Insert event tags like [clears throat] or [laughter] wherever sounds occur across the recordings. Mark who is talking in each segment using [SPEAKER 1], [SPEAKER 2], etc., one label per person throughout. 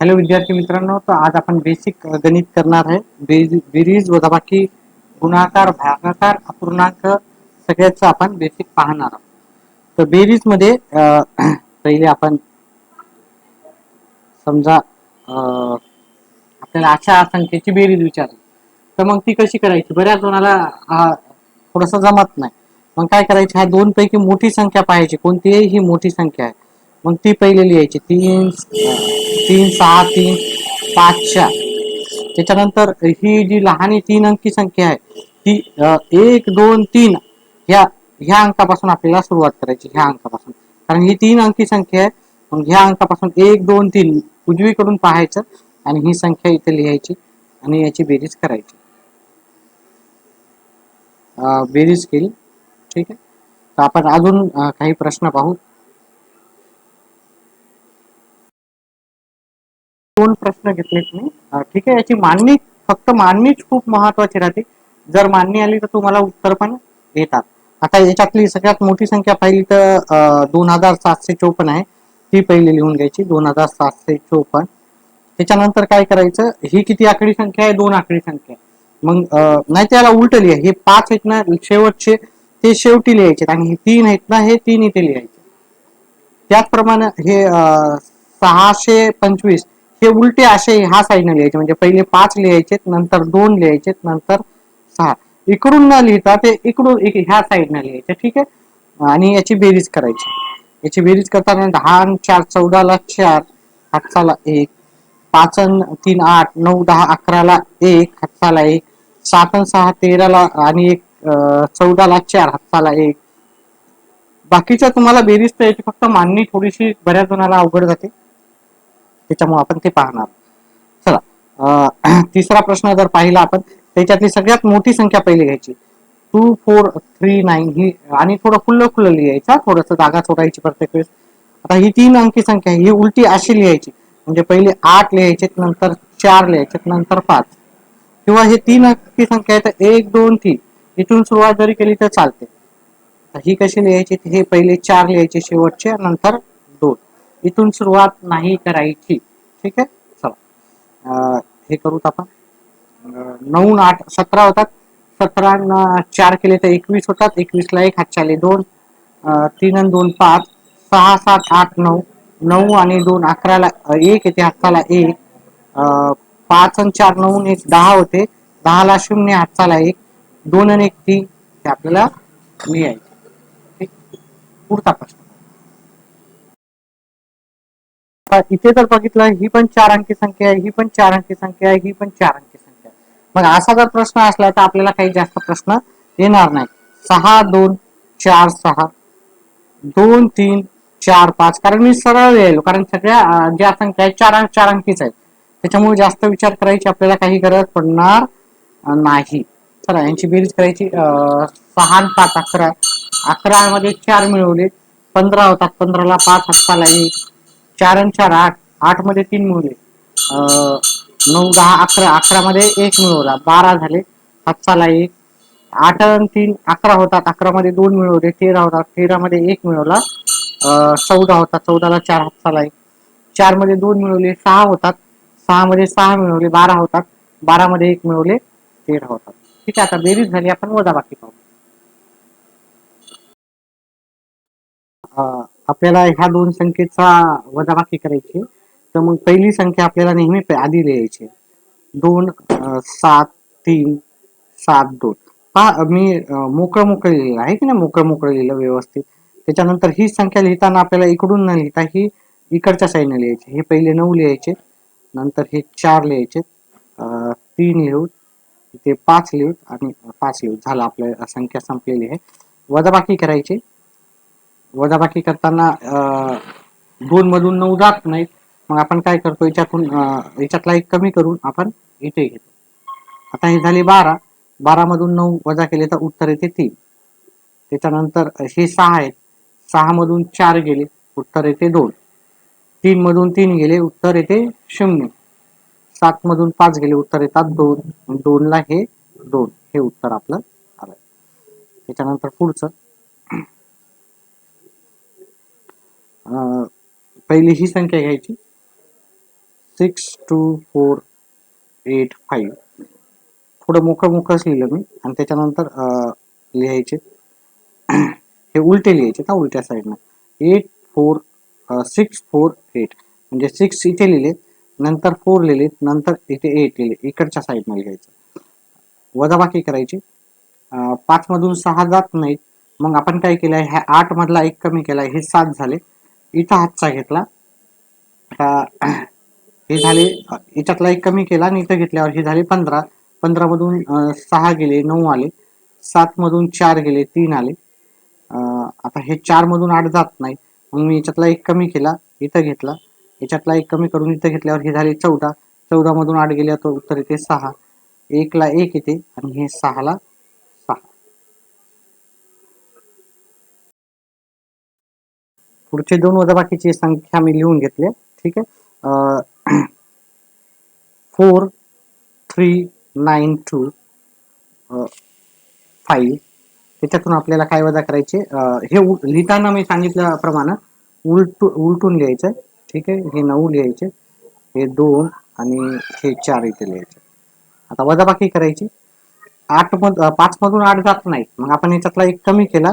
[SPEAKER 1] Hello विद्यार्थी मित्रांनो तर आज आपण बेसिक गणित करणार आहे. बेरीज बेरीज वजाबाकी गुणाकार भागाकार अपूर्णांक सगळ्याच आपण बेसिक पाहणार आहोत. तर बेरीजमध्ये पहिले आपण समजा आपल्याला अशा संख्येची बेरीज विचारली तर मग ती कशी करायची? बऱ्याच जणाला थोडस जमत नाही. मग काय करायचं? ह्या दोन पैकी मोठी संख्या पाहायची. कोणतीही ही मोठी संख्या आहे. मग ती पहिले लिहायची तीन तीन सहा तीन पाच चार त्याच्यानंतर ही जी लहान तीन अंकी संख्या आहे ती एक दोन तीन ह्या ह्या अंकापासून आपल्याला सुरुवात करायची ह्या अंकापासून. कारण ही तीन अंकी संख्या आहे मग ह्या अंकापासून एक दोन तीन उजवीकडून पाहायचं आणि ही संख्या इथे लिहायची आणि याची बेरीज करायची. बेरीज केली. ठीक आहे? तर आपण अजून काही प्रश्न पाहू. दोन प्रश्न घेतलेत मी ठीक आहे याची मांडणी फक्त मांडणीच खूप महत्वाची राहते. जर मांडणी आली तर तुम्हाला उत्तर पण येतात आता याच्यातली सगळ्यात मोठी संख्या पाहिली तर दोन हजार सातशे चोपन्न आहे. ती पहिली लिहून घ्यायची दोन हजार सातशे चोपन्न. त्याच्यानंतर काय करायचं ही किती आकडी संख्या आहे? दोन आकडी संख्या आहे. मग नाही त्याला उलट लिहा. हे पाच आहेत ना शेवटचे ते शेवटी लिहायचे. आणि हे तीन आहेत ना हे तीन इथे लिहायचे. त्याचप्रमाणे हे सहाशे पंचवीस हे उलटे असे ह्या साईडने लिहायचे म्हणजे पहिले पाच लिहायचे नंतर दोन लिहायचे नंतर सहा. इकडून न लिहिता ते इकडून एक ह्या साईडनं लिहायचे ठीक आहे? आणि याची बेरीज करायची. याची बेरीज करताना दहा आणि चार चौदाला चार हातचाला एक पाच अन तीन आठ नऊ दहा अकराला एक हातचाला एक सात सहा तेराला आणि एक चौदाला चार हातचाला एक. बाकीच्या तुम्हाला बेरीज तर याची फक्त मांडणी थोडीशी बऱ्याच जणाला अवघड जाते. त्याच्यामुळे आपण ते पाहणार. चला अं, [clears throat] तिसरा प्रश्न जर पाहिला आपण त्याच्यातली सगळ्यात मोठी संख्या पहिली घ्यायची. टू फोर थ्री नाईन ही आणि थोडं खुल्लं खुल्लं लिहायचं थोडस जागा सोडायची प्रत्येक वेळेस. आता ही तीन अंकी संख्या आहे, ही उलटी अशी लिहायची. म्हणजे पहिले आठ लिहायचे नंतर चार लिहायचे नंतर पाच. किंवा हे तीन अंकी संख्या आहे तर एक दोन तीन. इथून सुरुवात जरी केली तर चालते. ही कशी लिहायची? हे पहिले चार लिहायचे शेवटचे नंतर इथून सुरुवात नाही करायची. ठीक आहे? चला. हे करूत आपण. नऊ न आठ सतरा होतात. सतरा चार केले तर एकवीस होतात. एकवीसला एक हातचाले दोन. तीन आणि दोन पाच. सहा सात आठ नऊ. नऊ आणि दोन अकराला एक येते हाताला एक. पाच आणि चार नऊ एक दहा होते. दहाला शून्य हातचाला एक. दोन आणि एक तीन. ते आपल्याला मिळायचे. ठीक? पुढचा प्रश्न. आता इथे जर बघितलं ही पण चार अंकी संख्या आहे ही पण चार अंकी संख्या आहे ही पण चार अंकी संख्या आहे. मग असा जर प्रश्न असला तर आपल्याला काही जास्त प्रश्न येणार नाही. सहा दोन चार सहा दोन तीन चार पाच. कारण मी सरळ यायलो कारण सगळ्या ज्या संख्या आहेत चार चार अंकीच आहेत. त्याच्यामुळे जास्त विचार करायची आपल्याला काही गरज पडणार नाही. चला यांची बेरीज करायची सहा पाच अकरा अकरा मध्ये चार मिळवले पंधरा होतात पंधराला पाच हाताला एक. चार आणि चार आठ. आठमध्ये तीन मुले नऊ दहा अकरा. अकरा मध्ये एक मिळवला बारा झाले. हातचाला एक. आठ आणि तीन अकरा होतात. अकरा मध्ये दोन मिळवले तेरा होतात. तेरा मध्ये एक मिळवला चौदा होतात. चौदाला चार हातचाला एक. चारमध्ये दोन मिळवले सहा होतात. सहा मध्ये सहा मिळवले बारा होतात. बारा मध्ये एक मिळवले तेरा होतात. ठीक आहे. आता बेरीज झाली. आपण वजाबाकी पाहू. आपल्याला ह्या दोन संख्येचा वजाबाकी करायची. आहे. तर मग पहिली संख्या आपल्याला नेहमी आधी लिहायची. आहे. दोन सात तीन सात दोन. पहा मी मोकळं मोकळं लिहिलं. आहे की नाही मोकळं मोकळं लिहिलं व्यवस्थित? त्याच्यानंतर ही संख्या लिहिताना आपल्याला इकडून न लिहिता ही इकडच्या साईडने लिहायची. हे पहिले नऊ लिहायचे. नंतर हे चार लिहायचे. तीन लिहू. ते पाच लिहू आणि पाच लिहू. झालं आपल्या संख्या संपलेली आहे. वजाबाकी करायची. वजाबाकी करताना दोन मधून नऊ जात नाहीत. मग आपण काय करतो? याच्यातून याच्यातला एक कमी करून आपण इथे घेतो. आता हे झाले बारा. बारा मधून नऊ वजा केले तर उत्तर येते तीन. त्याच्यानंतर हे सहा आहेत. सहा मधून चार गेले उत्तर येते दोन. तीन मधून तीन गेले उत्तर येते शून्य. सात मधून पाच गेले उत्तर येतात दोन. दोनला हे दोन. हे उत्तर आपलं आलं त्याच्यानंतर पुढचं. पहिली ही संख्या घ्यायची. Six two four eight five थोडं मोकळं मोकळंच लिहिलं मी. आणि त्याच्यानंतर लिहायचे. हे उलटे लिहायचे का उलट्या साईडनं eight four six four eight म्हणजे सिक्स इथे लिहिले नंतर फोर लिहिले नंतर इथे एट लिहिले. इकडच्या साईडनं लिहायचं. वजाबाकी करायची. पाचमधून पाच सहा जात नाहीत. मग आपण काय केलं आहे ह्या आठ मधला एक कमी केला आहे हे सात झाले. इथं हातचा घेतला. आता हे झाले याच्यातला एक कमी केला आणि इथं घेतल्यावर हे झाले पंधरा. पंधरा मधून सहा गेले नऊ आले. सात मधून चार गेले तीन आले. आता हे चार मधून आठ जात नाही. मग मी याच्यातला एक कमी केला इथं घेतला. याच्यातला एक कमी करून इथं घेतल्यावर हे झाले चौदा. चौदा मधून आठ गेल्या तर उत्तर येते सहा. एकला एक येते आणि हे सहाला सहा पुढचे दोन वजाबाकीची संख्या मी लिहून घेतले. ठीक आहे? Four three nine two five त्याच्यातून आपल्याला काय वजा करायचे? हे उ- लिहिताना मी सांगितल्याप्रमाणे उलटू उलटून लिहायचं. ठीक आहे? हे नऊ लिहायचे. हे दोन आणि हे चार इथे लिहायचे. आता वजाबाकी करायची. आठ मध पाचमधून पाच मधून आठ जात नाही मग आपण याच्यातला एक कमी केला.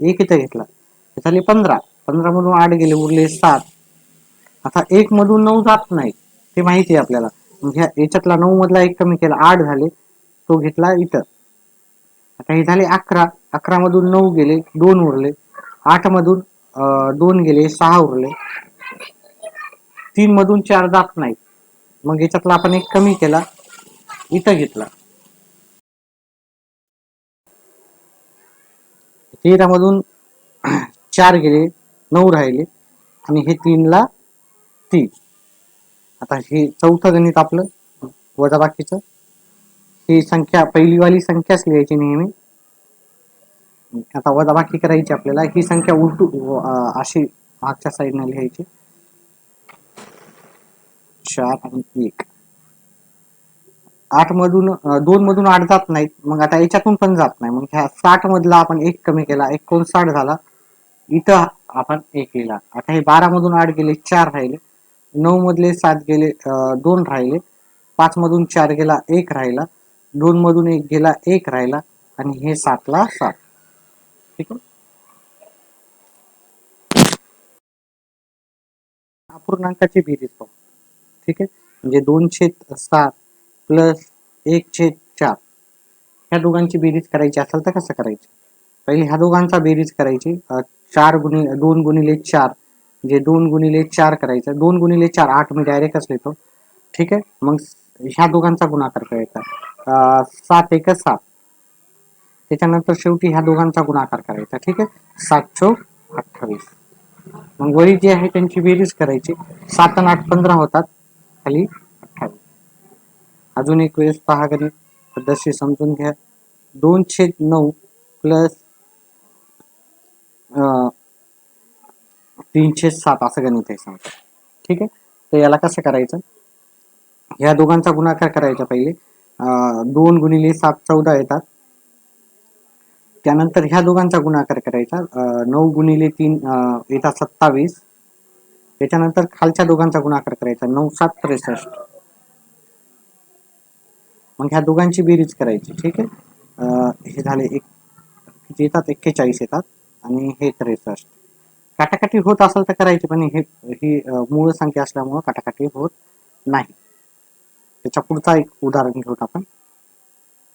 [SPEAKER 1] एक इथे घेतला. हे झाले पंधरा. पंधरा मधून आठ गेले उरले सात. आता एक मधून नऊ जात नाही ते माहिती आहे आपल्याला. ह्या याच्यातला नऊ मधला एक कमी केला आठ झाले तो घेतला इथं आता हे झाले अकरा. अकरा मधून नऊ गेले दोन उरले. आठ मधून दोन गेले सहा उरले. तीन मधून चार जात नाही मग याच्यातला आपण एक कमी केला इथं घेतला. तेरा मधून चार गेले नऊ राहिले. आणि हे तीनला तीन. आता हे चौथं गणित आपलं वजाबाकीचं ही संख्या पहिलीवाली संख्याच लिहायची नेहमी. आता वजाबाकी करायची आपल्याला. ही संख्या उलटू अशी मागच्या साईडने लिहायची. चार आणि एक. आठ मधून दोन मधून आठ जात नाहीत. मग आता याच्यातून पण जात नाही. मग ह्या साठ मधला आपण एक कमी केला. एकोणसाठ झाला? इथं आपण एक लिहिला. आता हे बारा मधून आठ गेले चार राहिले. नऊ मधले सात गेले दोन राहिले. पाच मधून चार गेला एक राहिला. दोन मधून एक गेला एक राहिला. आणि हे सातला सात. ठीक आहे? अपूर्णांकाची बेरीज पाहू ठीक आहे? म्हणजे दोन छेद सात प्लस एक छेद चार. ह्या दोघांची बेरीज करायची असेल तर कसं करायची? पहिले ह्या दोघांचा बेरीज करायची. चार गुणि दोन गुणिले चार. म्हणजे दोन गुणिले चार करायचं दोन गुणिले चार आठ मी डायरेक्टच लिहितो. ठीक आहे? मग ह्या दोघांचा गुणाकार करायचा. सात एक सात. त्याच्यानंतर शेवटी ह्या दोघांचा गुणाकार करायचा. ठीक आहे? सात चौक अठ्ठावीस. मग वरी जी आहे त्यांची बेरीज करायची. सात आणि आठ पंधरा होतात. खाली अठ्ठावीस. अजून एक वेळेस पहा गणित. पद्धतशीर समजून घ्या. दोनशे नऊ प्लस तीनशे सात असं गणित आहे समजा ठीक आहे? तर याला कसं करायचं? ह्या दोघांचा गुणाकार करायचा पहिले. दोन गुणिले सात चौदा येतात. त्यानंतर ह्या दोघांचा गुणाकार करायचा. नऊ गुणिले तीन येतात सत्तावीस. त्याच्यानंतर खालच्या दोघांचा गुणाकार करायचा. नऊ सात त्रेसष्ट. मग ह्या दोघांची बेरीज करायची. ठीक आहे? हे झाले एक येतात एक्केचाळीस येतात. आणि हे त्रेसष्ट काटाकाटी होत असेल तर करायची पण हे ही मूळ संख्या असल्यामुळं काटाकाटी होत नाही. त्याच्या पुढचा एक उदाहरण घेऊत आपण.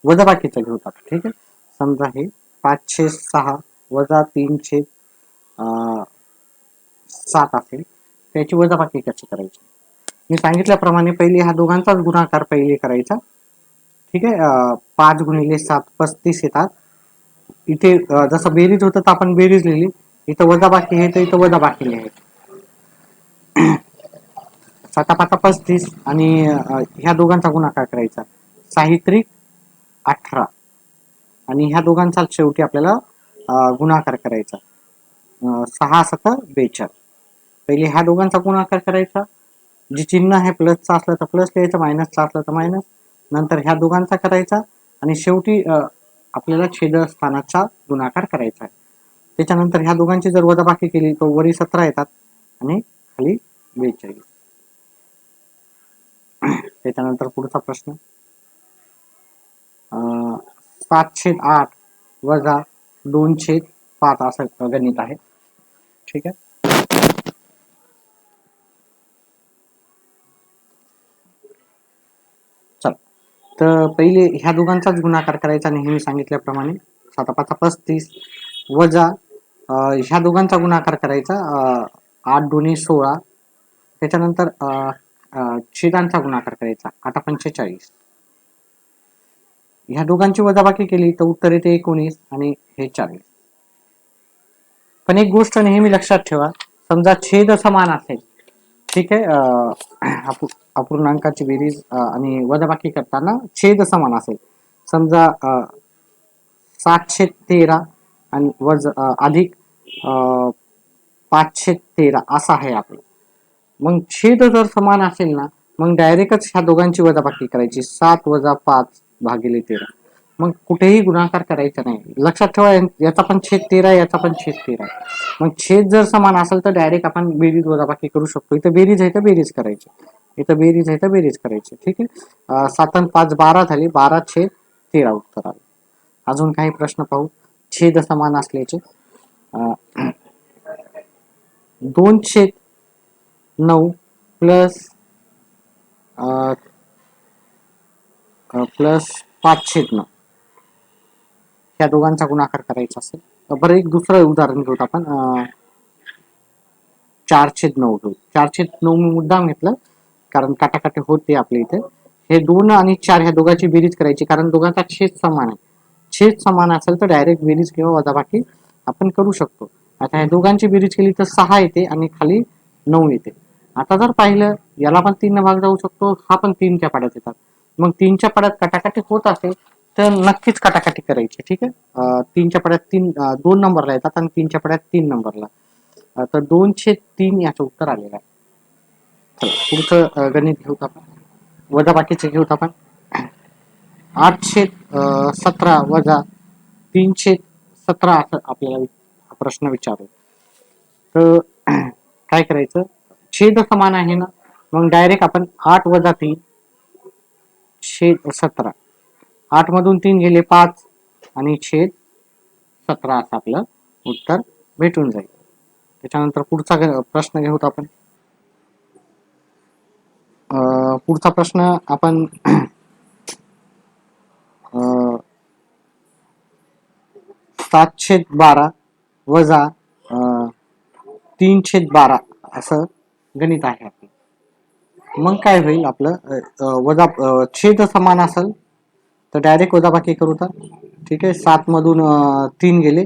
[SPEAKER 1] वजाबाकीचं घेऊत आपण ठीक आहे? समजा हे पाचशे सहा वजा तीनशे सात असेल त्याची वजाबाकी कशी करायची? मी सांगितल्याप्रमाणे पहिले ह्या दोघांचाच गुणाकार पहिले करायचा. ठीक आहे? पाच गुणिले सात पस्तीस येतात. इथे जसं बेरीज होतं तर आपण बेरीज लिहिली. इथं वजाबाकी आहे तर इथं वजाबाकी लिहायची [clears throat] साता पाता पस्तीस आणि ह्या दोघांचा गुणाकार करायचा. साहित्रिक अठरा. आणि ह्या दोघांचा शेवटी आपल्याला गुणाकार करायचा. सहा सत बेचाळ पहिले ह्या दोघांचा गुणाकार करायचा. जे चिन्ह आहे प्लसचा असलं तर प्लस लिहायचं मायनसचा असलं तर मायनस नंतर ह्या दोघांचा करायचा. आणि शेवटी आपल्याला छेदस्थानाचा गुणाकार करायचा आहे. त्याच्यानंतर ह्या दोघांची जर वजाबाकी केली तर वरी सतरा येतात आणि खाली बेचाळीस. त्याच्यानंतर पुढचा प्रश्न. अं, सात छेद आठ वजा दोन छेद पाच असं गणित आहे. ठीक आहे चल तर पहिले ह्या दोघांचाच गुणाकार करायचा नेहमी सांगितल्याप्रमाणे. सात पाच पस्तीस वजा ह्या दोघांचा गुणाकार करायचा आठ दोन्ही सोळा. त्याच्यानंतर अं, छेदांचा गुणाकार करायचा आठ पंचेचाळीस. ह्या दोघांची वजाबाकी केली तर उत्तर येते एकोणीस आणि हे चाळीस. पण एक गोष्ट नेहमी लक्षात ठेवा समजा छेद समान असेल ठीक आहे. अपूर्णांकाची बेरीज आणि वजाबाकी करताना छेद समान असेल. समजा सातशे तेरा आणि वज अधिक अं, पाचशे तेरा असा आहे आपलं. मग छेद जर समान असेल ना मग डायरेक्टच ह्या दोघांची वजाबाकी करायची. सात वजा पाच भागिले तेरा. मग कुठेही गुणाकार करायचा नाही. लक्षात ठेवा याचा पण छेद तेरा याचा पण छेद तेरा मग छेद जर समान असेल तर डायरेक्ट आपण बेरीज वजाबाकी करू शकतो. इथं बेरीज आहे तर बेरीज करायची. इथं बेरीज आहे तर बेरीज करायची. ठीक आहे? सात आणि पाच बारा झाली. बारा छेद तेरा उत्तर आले. अजून काही प्रश्न पाहू? छेद समान असल्याचे. दोन छेद नऊ प्लस प्लस पाच छेद नऊ. त्या दोघांचा गुणाकार करायचा असेल. तर बरं एक दुसरं उदाहरण घेऊ आपण. चारशे चार छेद नऊ घेऊ. चार छेद नऊ मी मुद्दाम घेतलं कारण काटाकाटे होते आपल्या इथे. हे दोन आणि चार ह्या दोघांची बेरीज करायची कारण दोघांचा छेद समान आहे. छेद समान असेल तर डायरेक्ट बेरीज किंवा वजाबाकी आपण करू शकतो. आता ह्या दोघांची बेरीज केली तर सहा येते आणि खाली नऊ येते. आता जर पाहिलं याला पण तीन भाग जाऊ शकतो हा पण तीनच्या पाड्यात येतात. मग तीनच्या पाड्यात कटाकटी होत असेल तर नक्कीच कटाकटी करायची ठीक आहे? तीनच्या पाड्यात तीन दोन नंबरला येतात आणि तीनच्या पाड्यात तीन नंबरला. तर दोनशे तीन याचं उत्तर आलेलं आहे. पुढचं गणित घेऊत आपण. वजा वजाबाकीचे घेऊत आपण. आठशे सतरा वजा तीनशे सतरा असं आपल्याला प्रश्न विचारतो. तर काय करायचं? छेद समान आहे ना? मग डायरेक्ट आपण आठ वजा तीन छेद सतरा. आठ मधून तीन गेले पाच आणि छेद सतरा असं आपलं उत्तर भेटून जाईल. त्याच्यानंतर पुढचा प्रश्न घेऊत आपण. अं, पुढचा प्रश्न आपण अं, सातशे बारा वजा अं, तीनशे बारा असं गणित आहे आपलं. मग काय होईल आपलं वजा छेद समान असेल तर डायरेक्ट वजाबाकी करू तर. ठीक आहे सात मधून तीन गेले.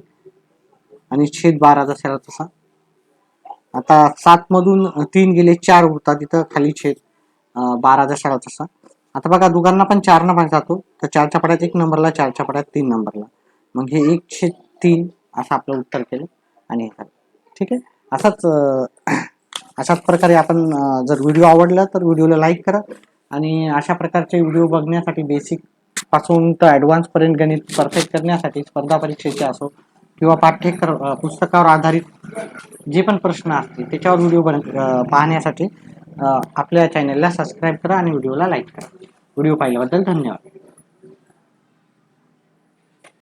[SPEAKER 1] आणि छेद बारा जसा तसा. आता सात मधून तीन गेले चार होतात तिथं खाली छेद अं, बारा जसा तसा. आता बघा दोघांना पण चार न जातो. तर चारच्या पड्यात एक नंबरला चारच्या पड्यात तीन नंबरला. मग हे एक छेद तीन असं आपलं उत्तर केलं. आणि हे ठीक आहे? असाच अशाच प्रकारे आपण जर व्हिडिओ आवडला तर व्हिडिओला लाईक करा. आणि अशा प्रकारचे व्हिडिओ बघण्यासाठी बेसिक पासून तर ॲडव्हान्स पर्यंत गणित परफेक्ट करण्यासाठी स्पर्धा परीक्षेचे असो किंवा पाठ्यक्र पुस्तकावर आधारित जे पण प्रश्न असतील त्याच्यावर व्हिडिओ बन पाहण्यासाठी आपल्या चॅनलला सबस्क्राईब करा आणि व्हिडिओला लाईक करा. व्हिडिओ पाहिल्याबद्दल धन्यवाद.